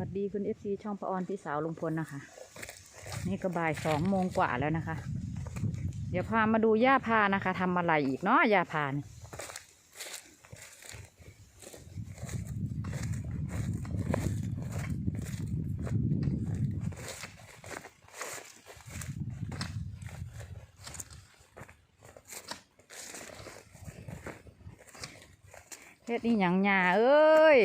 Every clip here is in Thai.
วัสดีคุณเอฟซีช่องพระออนพี่สาวลุงพลนะคะ นี่ก็บ่ายสองโมงกว่าแล้วนะคะ เดี๋ยวพามาดูย่าพานะคะทำอะไรอีกเนาะย่าพานี่เฮ็ดนี่หยังหยาเอ้ย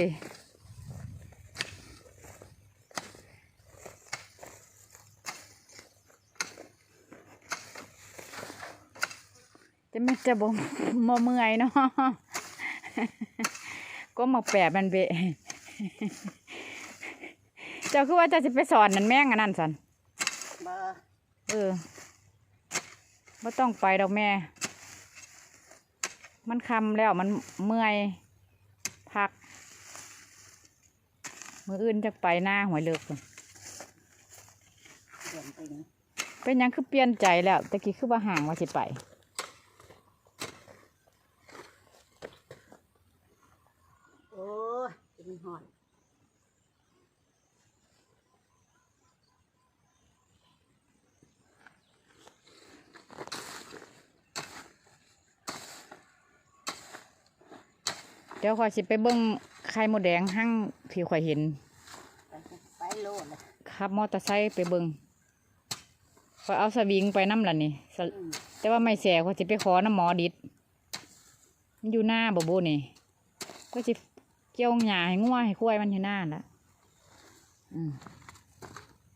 จะไม่จะบ่มเมื่อยเนาะก็มาแปะมันเบะเจ้าคือว่าเจะจะไปสอนนั่นแม่งอันนั้นสันบ่เออไม่ต้องไปดอกแม่ มันคำแล้วมันเมื่อยพัก มืออื่นจะไปหน้าหวยเลิกพุ่นเปลี่ยนไปนี่เป็นหยังคือเปลี่ยนใจแล้วตะกี้คือว่าห่างว่าสิไป โอ้ยเป็น หอนเดี๋ยวข่อยสิไปเบิ้งไข่มดแดงหั่งที่ข่อยเห็นไปไปโลดเลยขับมอเตอร์ไซค์ไปเบิงข่อยเอาสวิงไปน้ำละนี่สอืมแต่ว่าไม่แสข่อยจะไปขอน้ำหมอดิดมันอยู่หน้าบ่บูนี่ก็จะ เกี่ยวหญ้าให้งัวให้ควายมันอยู่หน้าละอืม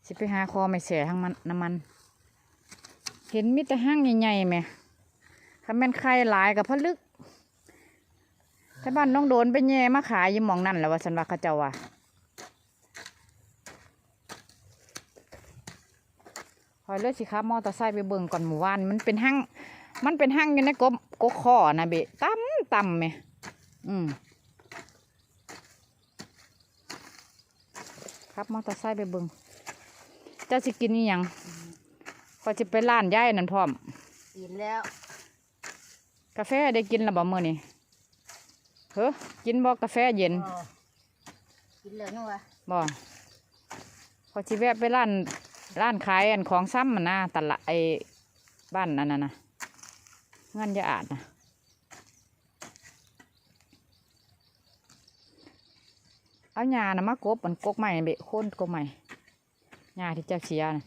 สิไปหาคอไม่แสทั้งมันน้ำมัน เห็นมิต่ห้างใหญ่ๆไหมถ้าแม่นไข่หลายกับพะลึกถ้าบ้านน้องโดนไปแย่มาขายยิมมองนั่นแหล้วว่าสันว่าเขาเจ้าว่าคอยเลือกสิครับมอเตอร์ไซค์ไปเบิ่งก่อนหมู่บ้าน มันเป็นห้าง มันเป็นห้างอยู่ในกบกกข้อนะเบะต่ำต่ำไหมอืม ครับมอเตอร์ไซค์ไปเบิ่งเจ้าสิกินนี่ยังพอยจะไปร้านย่ายนั่นพร้อม กินแล้ว กาแฟได้กินแล้วบ่มื้อนี้เฮ้อกินบ่กาแฟเย็นบ่กินแล้วนัวบ่พอยสิแวะไปร้านร้านขายอันของซ้ำมันนะตลาดไอ้บ้านอันนั้นนะเงินจะอาดนะ เอาหญ้านะมากบมันกกใหม่เบะโค่นกกใหม่หญ้าที่เจ้าเชียนะ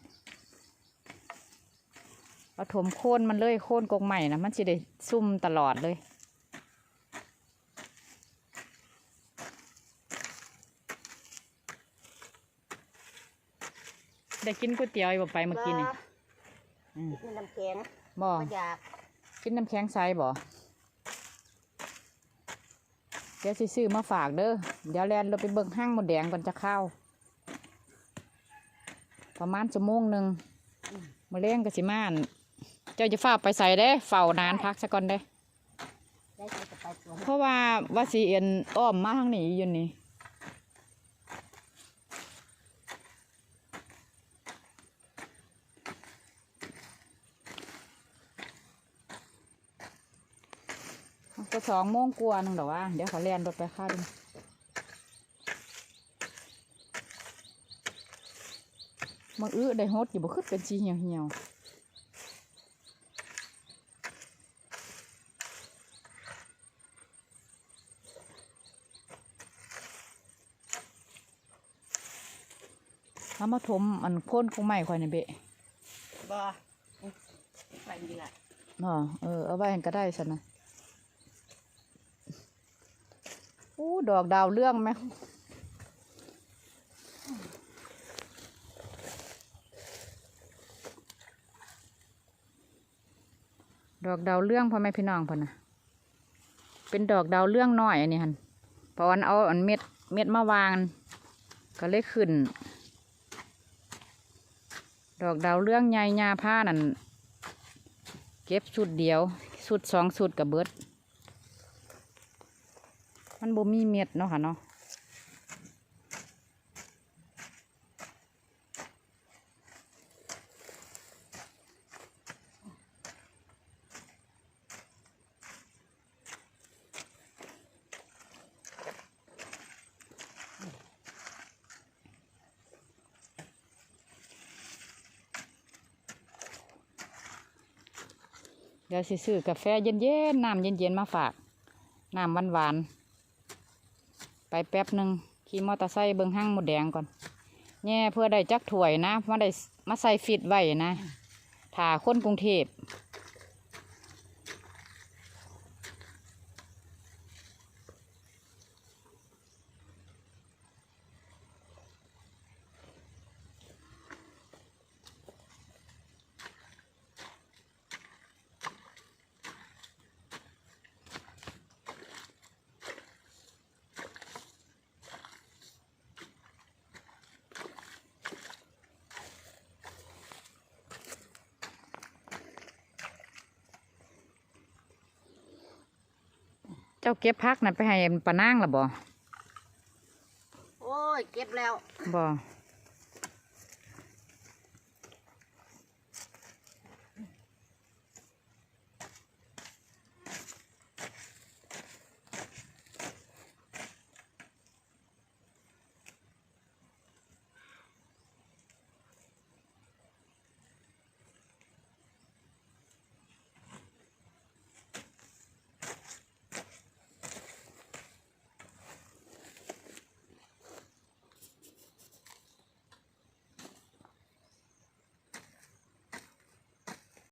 เอาถมโค่นมันเลยโค่นกกใหม่นะมันจะได้ซุ่มตลอดเลยได้กินก๋วยเตี๋ยวอยู่บ่ไปเมื่อกี้นี่บ่อืมกินน้ำแข็งบ่บ่อยากกินน้ำแข็งใสบ่ เดี๋ยวสิซื้อมาฝากเด้อ เดี๋ยวแลนเราไปเบิ่งห้างหมดแดงก่อนจะเข้า ประมาณชั่วโมงหนึ่งมาเลี้ยงกสิมาอั่นเจ้าจะฝ้าไปใส่ได้เฝ้านานพักซะก่อนได้ได้ใส่กระไปตัวเพราะว่าว่าสีเอ็นอ้อมมาทางนี้อยู่นี่ ก็สองโมงกว่านึงดอกว่าเดี๋ยวขอเรียนรถไปค่าดูมันอื้อได้ฮดอยู่บ่ขึ้นเป็นชีเหี่ยวเหี่ยวๆเอามาถมอันโค่นคงไม่ค่อยในเบะบ่ไปดีละอ๋อเออเอาไว้ก็ได้สินะ อู้ดอกดาวเรื่องไหมดอกดาวเรื่องพ่อแม่พี่น้องพ่อนะเป็นดอกดาวเรื่องน้อยอันนี้ฮันพราะวันเอาอันเม็ดเม็ดมาวาง ก็เลยขึ้น ดอกดาวเรื่องใหญ่ยาผ้านั่นเก็บสุดเดียวสุดสองสุดกับเบิด มันบ่มีเม็ดเนาะค่ะเนาะเดี๋ยวสิซื้อกาแฟเย็นๆ น้ำเย็นๆ มาฝาก น้ำหวานๆ ไปแป๊บหนึ่งขี่มอเตอร์ไซค์เบิ้งห้างหมดแดงก่อนแง่เพื่อได้จักถวยนะมาได้มาใส่ฟิตไว้นะถ่าคนกรุงเทพ เจ้าเก็บพักน่ะไปให้ปานางละบ่โอ้ย เก็บแล้วบ่